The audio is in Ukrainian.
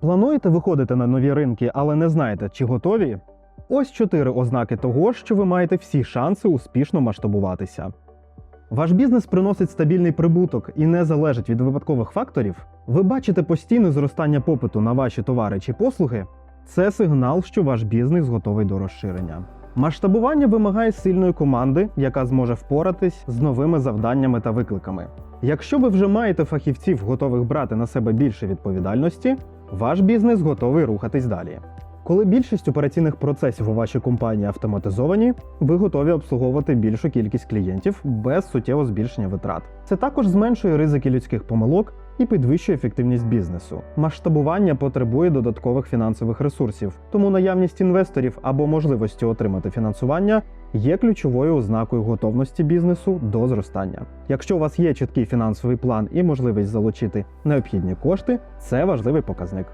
Плануєте виходити на нові ринки, але не знаєте, чи готові? Ось чотири ознаки того, що ви маєте всі шанси успішно масштабуватися. Ваш бізнес приносить стабільний прибуток і не залежить від випадкових факторів. Ви бачите постійне зростання попиту на ваші товари чи послуги. Це сигнал, що ваш бізнес готовий до розширення. Масштабування вимагає сильної команди, яка зможе впоратись з новими завданнями та викликами. Якщо ви вже маєте фахівців, готових брати на себе більше відповідальності, ваш бізнес готовий рухатись далі. Коли більшість операційних процесів у вашій компанії автоматизовані, ви готові обслуговувати більшу кількість клієнтів без суттєвого збільшення витрат. Це також зменшує ризики людських помилок і підвищує ефективність бізнесу. Масштабування потребує додаткових фінансових ресурсів, тому наявність інвесторів або можливості отримати фінансування є ключовою ознакою готовності бізнесу до зростання. Якщо у вас є чіткий фінансовий план і можливість залучити необхідні кошти, це важливий показник.